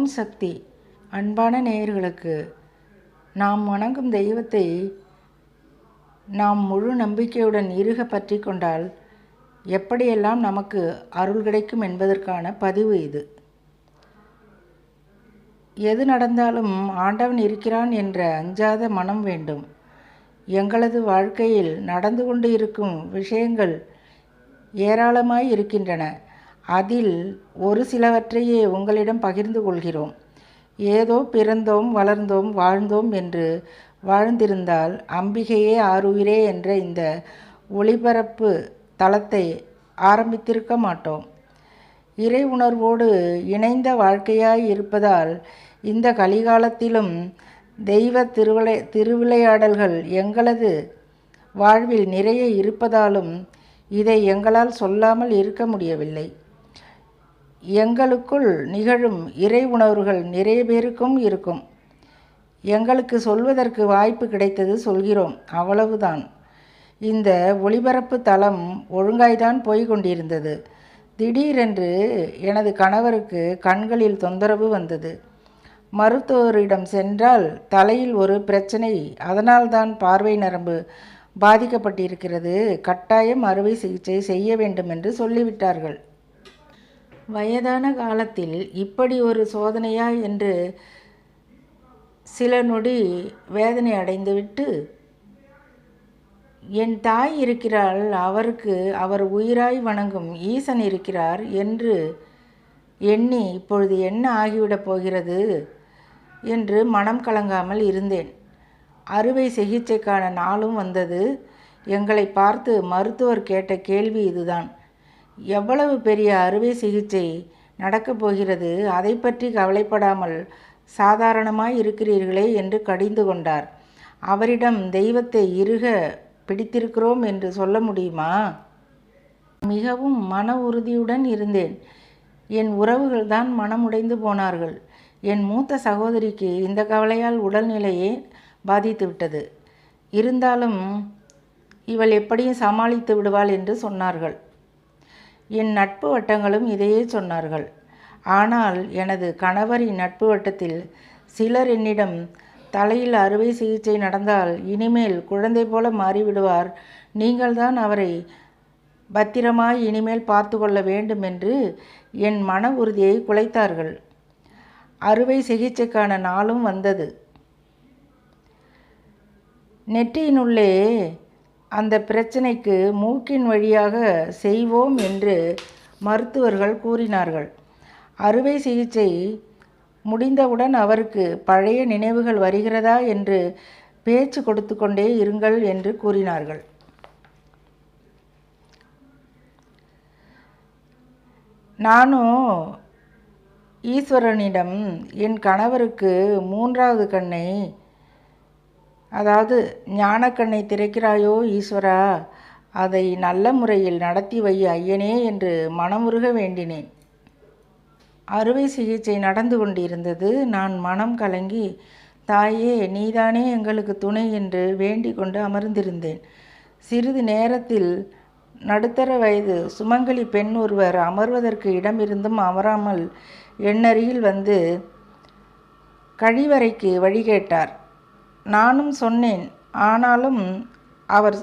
ஓம் சக்தி. அன்பான நேயர்களுக்கு நாம் வணங்கும் தெய்வத்தை நாம் முழு நம்பிக்கையுடன் இருக பற்றி கொண்டால் எப்படியெல்லாம் நமக்கு அருள் கிடைக்கும் என்பதற்கான பதிவு இது. எது நடந்தாலும் ஆண்டவன் இருக்கிறான் என்ற அஞ்சாத மனம் வேண்டும். எங்களது வாழ்க்கையில் நடந்து கொண்டு இருக்கும் விஷயங்கள் ஏராளமாய் இருக்கின்றன. அதில் ஒரு சிலவற்றையே உங்களிடம் பகிர்ந்து கொள்கிறோம். ஏதோ பிறந்தோம் வளர்ந்தோம் வாழ்ந்தோம் என்று வாழ்ந்திருந்தால் அம்பிகையே ஆறுயிரே என்ற இந்த ஒளிபரப்பு தளத்தை ஆரம்பித்திருக்க மாட்டோம். இறை உணர்வோடு இணைந்த வாழ்க்கையாய் இருப்பதால் இந்த கலிகாலத்திலும் தெய்வ திருவிளை திருவிளையாடல்கள் எங்களது வாழ்வில் நிறைய இருப்பதாலும் இதை எங்களால் சொல்லாமல் இருக்க முடியவில்லை. எங்களுக்குள் நிகழும் இறை உணர்வுகள் நிறைய பேருக்கும் இருக்கும். எங்களுக்கு சொல்வதற்கு வாய்ப்பு கிடைத்தது சொல்கிறோம் அவ்வளவுதான். இந்த ஒளிபரப்பு தளம் ஒழுங்காய்தான் போய்கொண்டிருந்தது திடீரென்று எனது கணவருக்கு கண்களில் தொந்தரவு வந்தது. மருத்துவரிடம் சென்றால் தலையில் ஒரு பிரச்சனை அதனால்தான் பார்வை நரம்பு பாதிக்கப்பட்டிருக்கிறது. கட்டாயம் அறுவை சிகிச்சை செய்ய வேண்டும் என்று சொல்லிவிட்டார்கள். வயதான காலத்தில் இப்படி ஒரு சோதனையா என்று சில நொடி வேதனை அடைந்துவிட்டு என் தாய் இருக்கிறாள் அவருக்கு அவர் உயிராய் வணங்கும் ஈசன் இருக்கிறார் என்று எண்ணி இப்பொழுது என்ன ஆகிவிடப் போகிறது என்று மனம் கலங்காமல் இருந்தேன். அறுவை சிகிச்சைக்கான நாளும் வந்தது. எங்களை பார்த்து மருத்துவர் கேட்ட கேள்வி இதுதான். எவ்வளவு பெரிய அறுவை சிகிச்சை நடக்கப் போகிறது? அதை பற்றி கவலைப்படாமல் சாதாரணமாய் இருக்கிறீர்களே என்று கடிந்து கொண்டார். அவரிடம் தெய்வத்தை இறுக பிடித்திருக்கிறோம் என்று சொல்ல முடியுமா? மிகவும் மன உறுதியுடன் இருந்தேன். என் உறவுகள் தான் மனமுடைந்து போனார்கள். என் மூத்த சகோதரிக்கு இந்த கவலையால் உடல்நிலையே பாதித்துவிட்டது இருந்தாலும் இவள் எப்படியும் சமாளித்து விடுவாள் என்று சொன்னார்கள். என் நட்பு வட்டங்களும் இதையே சொன்னார்கள். ஆனால் எனது கணவரின் நட்பு வட்டத்தில் சிலர் என்னிடம் தலையில் அறுவை சிகிச்சை நடந்தால் இனிமேல் குழந்தை போல மாறிவிடுவார். நீங்கள்தான் அவரை பத்திரமாய் இனிமேல் பார்த்து கொள்ள வேண்டும் என்று என் மன உறுதியை குலைத்தார்கள். அறுவை சிகிச்சைக்கான நாளும் வந்தது. நெற்றியினுள்ளே அந்த பிரச்சனைக்கு மூக்கின் வழியாக செய்வோம் என்று மருத்துவர்கள் கூறினார்கள். அறுவை சிகிச்சை முடிந்தவுடன் அவருக்கு பழைய நினைவுகள் வருகிறதா என்று பேச்சு கொடுத்து கொண்டே இருங்கள் என்று கூறினார்கள். நானும் ஈஸ்வரனிடம் என் கணவருக்கு மூன்றாவது கண்ணை அதாவது ஞானக்கண்ணை திறக்கிறாயோ ஈஸ்வரா? அதை நல்ல முறையில் நடத்தி வை ஐயனே என்று மனமுருக வேண்டினேன். அறுவை சிகிச்சை நடந்து கொண்டிருந்தது. நான் மனம் கலங்கி தாயே நீதானே எங்களுக்கு துணை என்று வேண்டிக் கொண்டு அமர்ந்திருந்தேன். சிறிது நேரத்தில் நடுத்தர வயது சுமங்கலி பெண் ஒருவர் அமர்வதற்கு இடமிருந்தும் அமராமல் எண்ணருகில் வந்து கழிவறைக்கு வழி கேட்டார். நானும் சொன்னேன் ஆனாலும் அவர்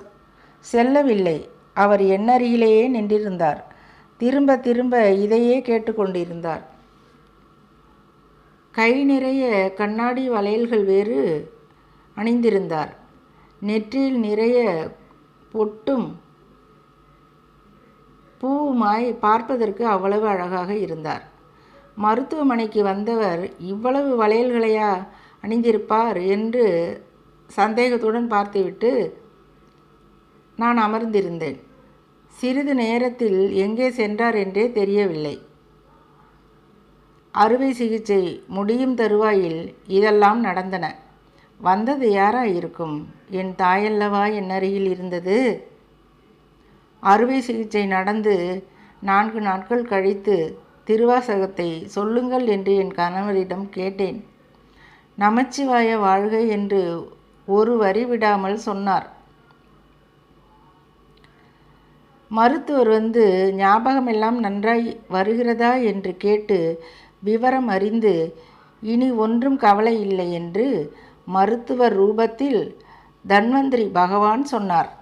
செல்லவில்லை. அவர் எண்ணருகிலேயே நின்றிருந்தார். திரும்ப திரும்ப இதையே கேட்டுக்கொண்டிருந்தார். கை நிறைய கண்ணாடி வளையல்கள் வேறு அணிந்திருந்தார். நெற்றியில் நிறைய பொட்டும் பூவுமாய் பார்ப்பதற்கு அவ்வளவு அழகாக இருந்தார். மருத்துவமனைக்கு வந்தவர் இவ்வளவு வளையல்களையா? அணிந்திருப்பார் என்று சந்தேகத்துடன் பார்த்துவிட்டு நான் அமர்ந்திருந்தேன். சிறிது நேரத்தில் எங்கே சென்றார் என்றே தெரியவில்லை. அறுவை சிகிச்சை முடியும் தருவாயில் இதெல்லாம் நடந்தன. வந்தது யாரா இருக்கும் என் தாயல்லவா என் அருகில் இருந்தது? அறுவை சிகிச்சை நடந்து நான்கு நாட்கள் கழித்து திருவாசகத்தை சொல்லுங்கள் என்று என் கணவரிடம் கேட்டேன். நமச்சிவாய வாழ்க என்று ஒரு வரி விடாமல் சொன்னார். மருத்துவர் வந்து ஞாபகமெல்லாம் நன்றாய் வருகிறதா? என்று கேட்டு விவரம் அறிந்து இனி ஒன்றும் கவலை இல்லை என்று மருத்துவர் ரூபத்தில் தன்வந்திரி பகவான் சொன்னார்.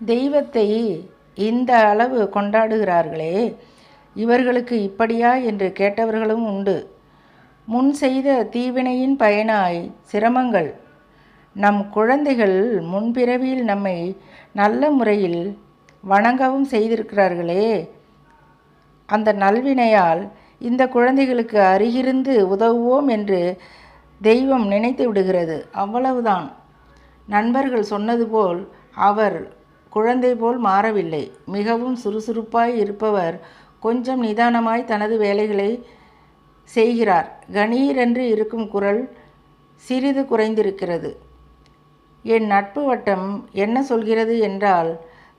தெய்வத்தை இந்த அளவு கொண்டாடுகிறார்களே இவர்களுக்கு இப்படியா? என்று கேட்டவர்களும் உண்டு. முன் செய்த தீவினையின் பயனாய் சிரமங்கள். நம் குழந்தைகள் முன்பிறவியில் நம்மை நல்ல முறையில் வணங்கவும் செய்திருக்கிறார்களே. அந்த நல்வினையால் இந்த குழந்தைகளுக்கு அருகிருந்து உதவுவோம் என்று தெய்வம் நினைத்து விடுகிறது. அவ்வளவுதான். நண்பர்கள் சொன்னது போல் அவர் குழந்தை போல் மாறவில்லை. மிகவும் சுறுசுறுப்பாய் இருப்பவர் கொஞ்சம் நிதானமாய் தனது வேலைகளை செய்கிறார். கணீரென்று இருக்கும் குரல் சிறிது குறைந்திருக்கிறது. என் நட்பு வட்டம் என்ன சொல்கிறது என்றால்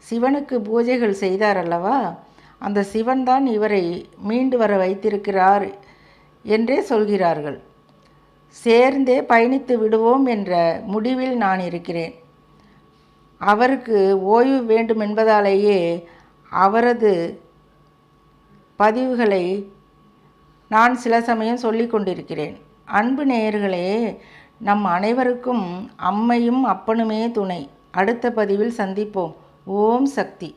சிவனுக்கு பூஜைகள் செய்தார் அல்லவா? அந்த சிவன்தான் இவரை மீண்டு வர வைத்திருக்கிறார் என்றே சொல்கிறார்கள். சேர்ந்தே பயணித்து விடுவோம் என்ற முடிவில் நான் இருக்கிறேன். அவருக்கு ஓய்வு வேண்டும் என்பதாலேயே அவரது பதிவுகளை நான் சில சமயம் சொல்லி கொண்டிருக்கிறேன். அன்பு நேயர்களே நம் அனைவருக்கும் அம்மையும் அப்பனுமே துணை. அடுத்த பதிவில் சந்திப்போம். ஓம் சக்தி.